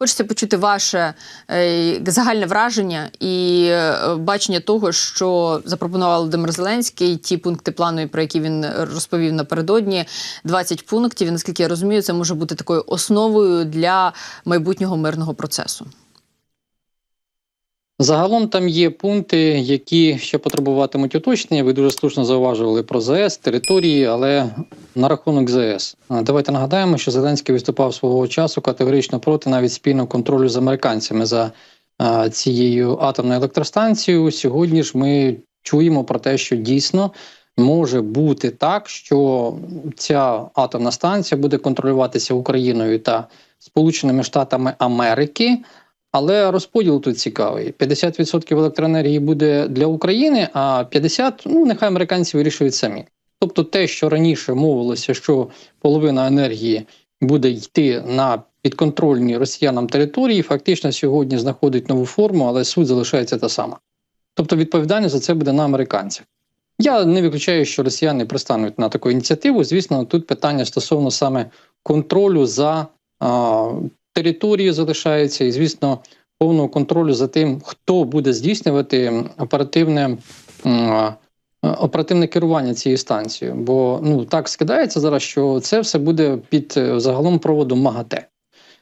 Хочеться почути ваше е, загальне враження і е, бачення того, що запропонував Володимир Зеленський, ті пункти плану, про які він розповів напередодні. 20 пунктів. Наскільки я розумію, це може бути такою основою для майбутнього мирного процесу. Загалом там є пункти, які ще потребуватимуть уточнення. Ви дуже слушно зауважували про ЗС, території, але на рахунок ЗС. Давайте нагадаємо, що Зеленський виступав свого часу категорично проти навіть спільного контролю з американцями за цією атомною електростанцією. Сьогодні ж ми чуємо про те, що дійсно може бути так, що ця атомна станція буде контролюватися Україною та Сполученими Штатами Америки. Але розподіл тут цікавий: 50% електроенергії буде для України, а 50% ну нехай американці вирішують самі. Тобто, те, що раніше мовилося, що половина енергії буде йти на підконтрольні росіянам території, фактично сьогодні знаходить нову форму, але суть залишається та сама. Тобто, відповідальність за це буде на американцях. Я не виключаю, що росіяни пристануть на таку ініціативу. Звісно, тут питання стосовно саме контролю за а, територією залишається, і звісно, повного контролю за тим, хто буде здійснювати оперативне. Оперативне керування цією станцією, бо ну так скидається зараз, що це все буде під е, загалом проводом МАГАТЕ.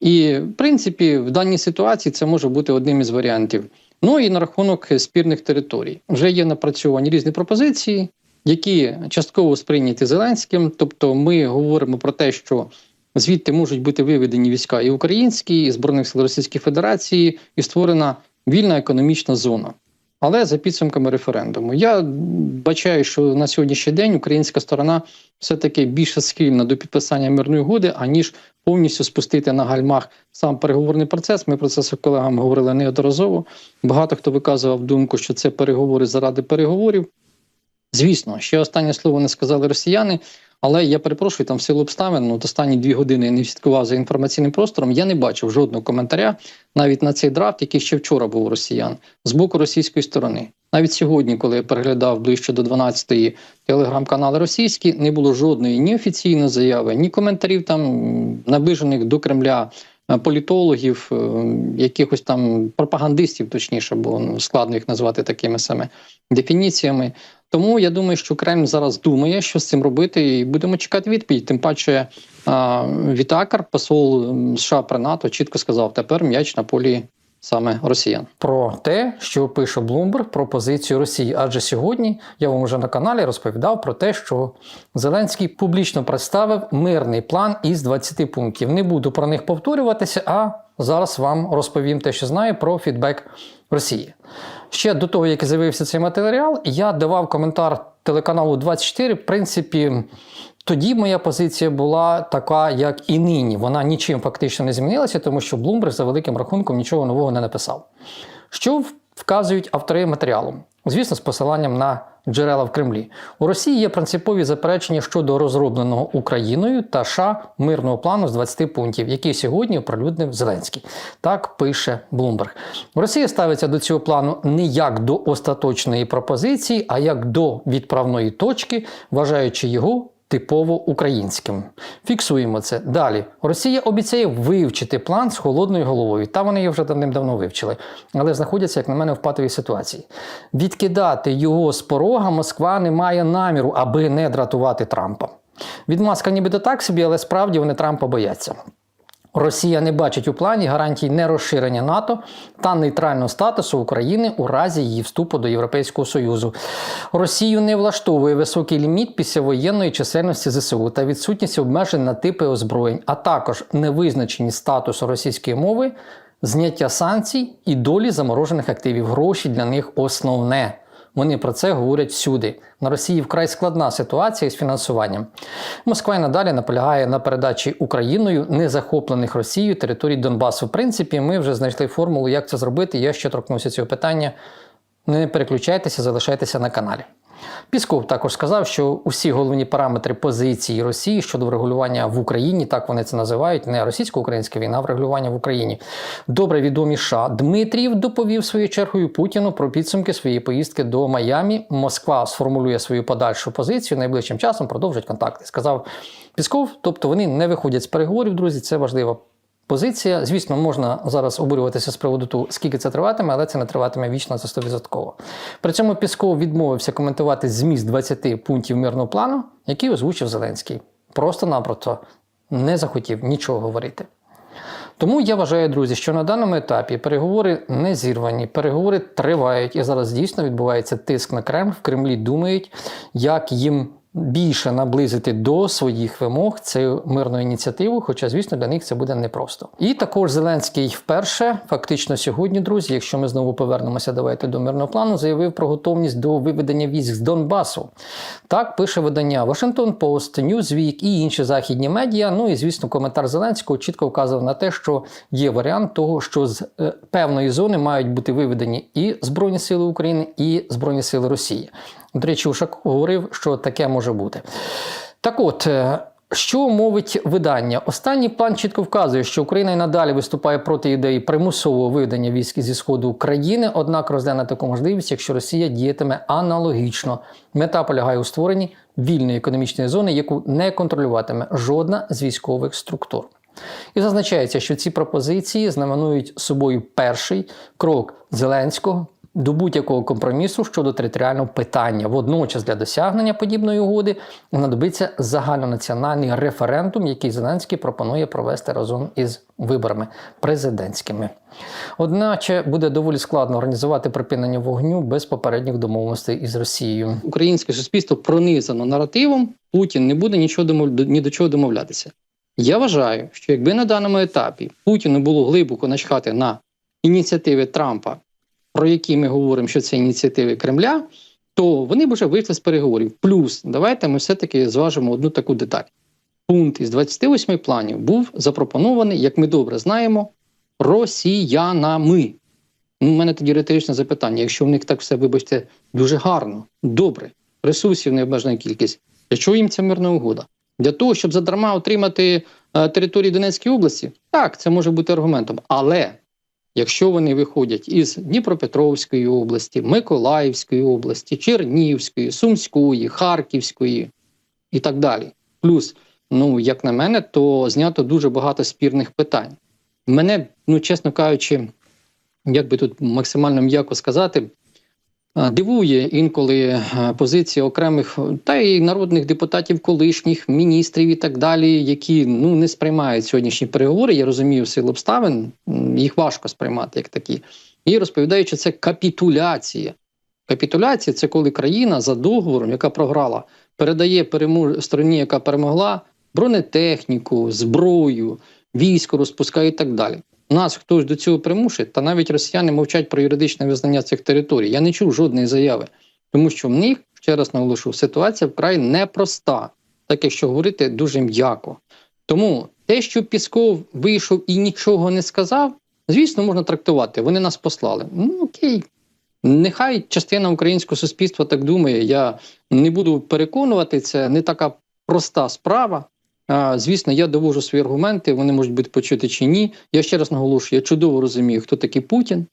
І в принципі, в даній ситуації це може бути одним із варіантів. Ну і на рахунок спірних територій вже є напрацьовані різні пропозиції, які частково сприйняті Зеленським. Тобто, ми говоримо про те, що звідти можуть бути виведені війська і українські, і збройних сил Російської Федерації, і створена вільна економічна зона. Але за підсумками референдуму, я бачаю, що на сьогоднішній день українська сторона все-таки більше схильна до підписання мирної угоди, аніж повністю спустити на гальмах сам переговорний процес. Ми про це з колегами говорили неодноразово. Багато хто виказував думку, що це переговори заради переговорів. Звісно, ще останнє слово не сказали росіяни, але я перепрошую там в силу обставин. Ну, останні дві години я не слідкував за інформаційним простором. Я не бачив жодного коментаря навіть на цей драфт, який ще вчора був у росіян з боку російської сторони. Навіть сьогодні, коли я переглядав ближче до 12-ї телеграм-канали російські, не було жодної ні офіційної заяви, ні коментарів там наближених до Кремля е, політологів, е, якихось там пропагандистів, точніше, бо ну, складно їх назвати такими саме дефініціями. Тому я думаю, що Кремль зараз думає, що з цим робити, і будемо чекати відповідь. Тим паче Вітакар, посол США при НАТО, чітко сказав: тепер м'яч на полі саме росіян. про те, що пише Bloomberg про позицію Росії. Адже сьогодні я вам вже на каналі розповідав про те, що Зеленський публічно представив мирний план із 20 пунктів. Не буду про них повторюватися, а зараз вам розповім те, що знаю про фідбек Росії. Ще до того, як з'явився цей матеріал, я давав коментар телеканалу 24. В принципі, тоді моя позиція була така, як і нині. Вона нічим фактично не змінилася, тому що Bloomberg за великим рахунком нічого нового не написав. Що в- вказують автори матеріалу? Звісно, з посиланням на джерела в Кремлі. У Росії є принципові заперечення щодо розробленого Україною та США мирного плану з 20 пунктів, який сьогодні оприлюднив Зеленський. Так пише Bloomberg. Росія ставиться до цього плану не як до остаточної пропозиції, а як до відправної точки, вважаючи його типово українським. Фіксуємо це. Далі. Росія обіцяє вивчити план з холодною головою. Та вони його вже давним-давно вивчили, але знаходяться, як на мене, в патовій ситуації. Відкидати його з порога Москва не має наміру, аби не дратувати Трампа. Відмазка нібито так собі, але справді вони Трампа бояться. Росія не бачить у плані гарантій нерозширення НАТО та нейтрального статусу України у разі її вступу до Європейського Союзу. Росію не влаштовує високий ліміт післявоєнної чисельності ЗСУ та відсутність обмежень на типи озброєнь, а також невизначеність статусу російської мови, зняття санкцій і долі заморожених активів. Гроші для них основне. Вони про це говорять всюди. На Росії вкрай складна ситуація з фінансуванням. Москва й надалі наполягає на передачі Україною незахоплених Росією територій Донбасу. В принципі, ми вже знайшли формулу, як це зробити. Я ще торкнувся цього питання. Не переключайтеся, залишайтеся на каналі. Пісков також сказав, що усі головні параметри позиції Росії щодо врегулювання в Україні, так вони це називають, не російсько-українська війна, а врегулювання в Україні. Добре відомі США. Дмитрієв доповів своєю чергою Путіну про підсумки своєї поїздки до Майамі. Москва сформулює свою подальшу позицію. Найближчим часом продовжать контакти. Сказав Пісков. Тобто вони не виходять з переговорів, друзі. Це важлива позиція. Звісно, можна зараз обурюватися з приводу того, скільки це триватиме, але це не триватиме вічно за 100%. При цьому Пісков відмовився коментувати зміст 20 пунктів мирного плану, який озвучив Зеленський. Просто-напросто не захотів нічого говорити. Тому я вважаю, друзі, що на даному етапі переговори не зірвані, переговори тривають, і зараз дійсно відбувається тиск на Кремль. В Кремлі думають, як їм більше наблизити до своїх вимог цю мирну ініціативу, хоча, звісно, для них це буде непросто. І також Зеленський вперше, фактично сьогодні, друзі, якщо ми знову повернемося, давайте до мирного плану, заявив про готовність до виведення військ з Донбасу. Так пише видання Washington Post, Newsweek і інші західні медіа. Ну і звісно, коментар Зеленського чітко вказував на те, що є варіант того, що з е, певної зони мають бути виведені і Збройні Сили України, і Збройні Сили Росії. До речі, Ушак говорив, що таке може бути. Так от. е, Що мовить видання? Останній план чітко вказує, що Україна і надалі виступає проти ідеї примусового виведення військ зі сходу України, однак розгляне таку можливість, якщо Росія діятиме аналогічно. Мета полягає у створенні вільної економічної зони, яку не контролюватиме жодна з військових структур. І зазначається, що ці пропозиції знаменують собою перший крок Зеленського до будь-якого компромісу щодо територіального питання. Водночас для досягнення подібної угоди знадобиться загальнонаціональний референдум, який Зеленський пропонує провести разом із виборами президентськими. Одначе буде доволі складно організувати припинення вогню без попередніх домовленостей із Росією. Українське суспільство пронизано наративом, Путін не буде нічого домов... ні до чого домовлятися. Я вважаю, що якби на даному етапі Путіну було глибоко начхати на ініціативи Трампа, про які ми говоримо, що це ініціативи Кремля, то вони б вже вийшли з переговорів. Плюс, давайте ми все-таки зважимо одну таку деталь. Пункт із 28 планів був запропонований, як ми добре знаємо, росіянами. Ну, У мене тоді риторичне запитання: якщо в них так все, вибачте, дуже гарно, добре, ресурсів необмежена кількість, для чого їм ця мирна угода? Для того, щоб задарма отримати е, території Донецької області, так, це може бути аргументом. Але якщо вони виходять із Дніпропетровської області, Миколаївської області, Чернігівської, Сумської, Харківської і так далі. Плюс, ну як на мене, то знято дуже багато спірних питань. Мене, ну чесно кажучи, як би тут максимально м'яко сказати, дивує інколи е, позиція окремих та й народних депутатів, колишніх міністрів і так далі, які ну не сприймають сьогоднішні переговори. Я розумію в силу обставин, їх важко сприймати як такі. І розповідають, що це капітуляція. Капітуляція це коли країна за договором, яка програла, передає перемож... стороні, яка перемогла, бронетехніку, зброю, військо розпускає і так далі. Нас хтось до цього примушує, та навіть росіяни мовчать про юридичне визнання цих територій. Я не чув жодної заяви, тому що в них, ще раз наголошу, ситуація вкрай непроста, так якщо говорити дуже м'яко. Тому те, що Пісков вийшов і нічого не сказав, звісно, можна трактувати. Вони нас послали. Ну окей. Нехай частина українського суспільства так думає. Я не буду переконувати, це не така проста справа. Звісно, я довожу свої аргументи, вони можуть бути почуті чи ні. Я ще раз наголошую, я чудово розумію, хто такий Путін,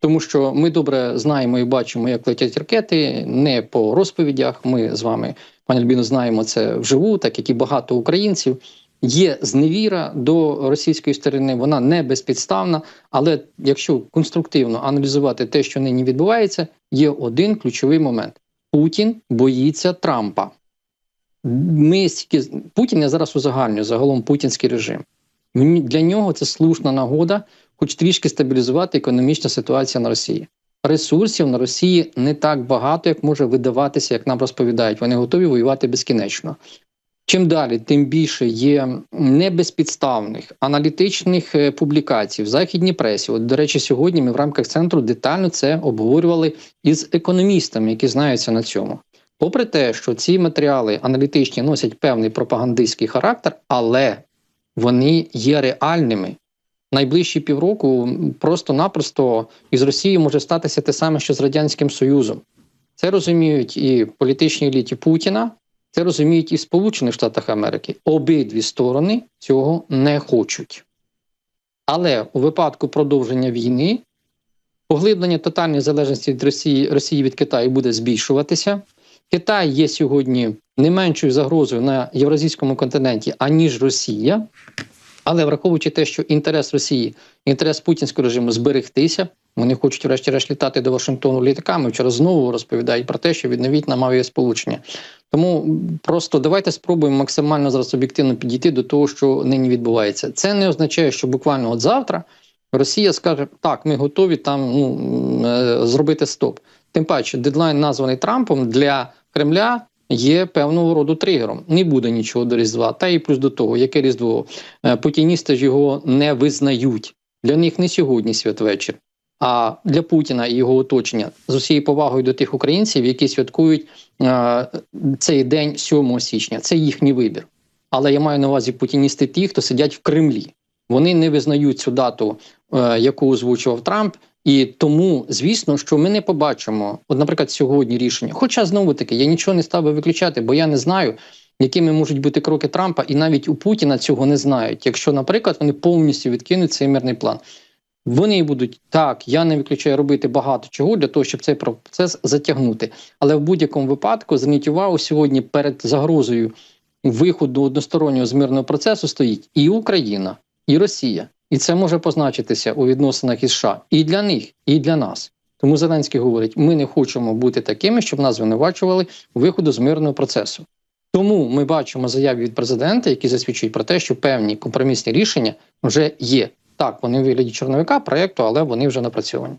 тому що ми добре знаємо і бачимо, як летять ракети, не по розповідях. Ми з вами, пані Альбіно, знаємо це вживу, так як і багато українців. Є зневіра до російської сторони, вона не безпідставна. Але якщо конструктивно аналізувати те, що нині відбувається, є один ключовий момент: Путін боїться Трампа. Ми стільки Путін я зараз узагальнюю загалом путінський режим. Для нього це слушна нагода, хоч трішки стабілізувати економічну ситуацію на Росії. Ресурсів на Росії не так багато, як може видаватися, як нам розповідають. Вони готові воювати безкінечно. Чим далі, тим більше є небезпідставних аналітичних е, публікацій в західній пресі. От, до речі, сьогодні ми в рамках центру детально це обговорювали із економістами, які знаються на цьому. Попри те, що ці матеріали аналітичні носять певний пропагандистський характер, але вони є реальними. Найближчі півроку просто-напросто із Росією може статися те саме, що з Радянським Союзом. Це розуміють і політичні еліті Путіна, це розуміють і в Сполучених Америки. Обидві сторони цього не хочуть. Але у випадку продовження війни поглиблення тотальної залежності від Росії, Росії від Китаю буде збільшуватися. Китай є сьогодні не меншою загрозою на євразійському континенті, аніж Росія. Але враховуючи те, що інтерес Росії, інтерес путінського режиму зберегтися, вони хочуть врешті-решт літати до Вашингтону літаками. Вчора знову розповідають про те, що відновіть нам авіасполучення. Тому просто давайте спробуємо максимально зараз об'єктивно підійти до того, що нині відбувається. Це не означає, що буквально от завтра Росія скаже: так, ми готові там ну, е, зробити стоп. Тим паче, дедлайн, названий Трампом для Кремля. Є певного роду тригером. Не буде нічого до Різдва. Та і плюс до того, яке Різдво. Е, Путіністи ж його не визнають. Для них не сьогодні святвечір. А для Путіна і його оточення з усією повагою до тих українців, які святкують е, цей день 7 січня. Це їхній вибір. Але я маю на увазі путіністи ті, хто сидять в Кремлі. Вони не визнають цю дату, е, яку озвучував Трамп. І тому, звісно, що ми не побачимо, от, наприклад, сьогодні рішення. Хоча знову таки я нічого не став би виключати, бо я не знаю, якими можуть бути кроки Трампа, і навіть у Путіна цього не знають. Якщо, наприклад, вони повністю відкинуть цей мирний план. Вони будуть так, я не виключаю робити багато чого для того, щоб цей процес затягнути. Але в будь-якому випадку зверніть увагу сьогодні перед загрозою виходу одностороннього з мирного процесу стоїть і Україна, і Росія. І це може позначитися у відносинах із США і для них, і для нас. Тому Зеленський говорить: ми не хочемо бути такими, щоб нас звинувачували у виходу з мирного процесу. Тому ми бачимо заяви від президента, які засвідчують про те, що певні компромісні рішення вже є. Так, вони у вигляді чорновика проєкту, але вони вже напрацьовані.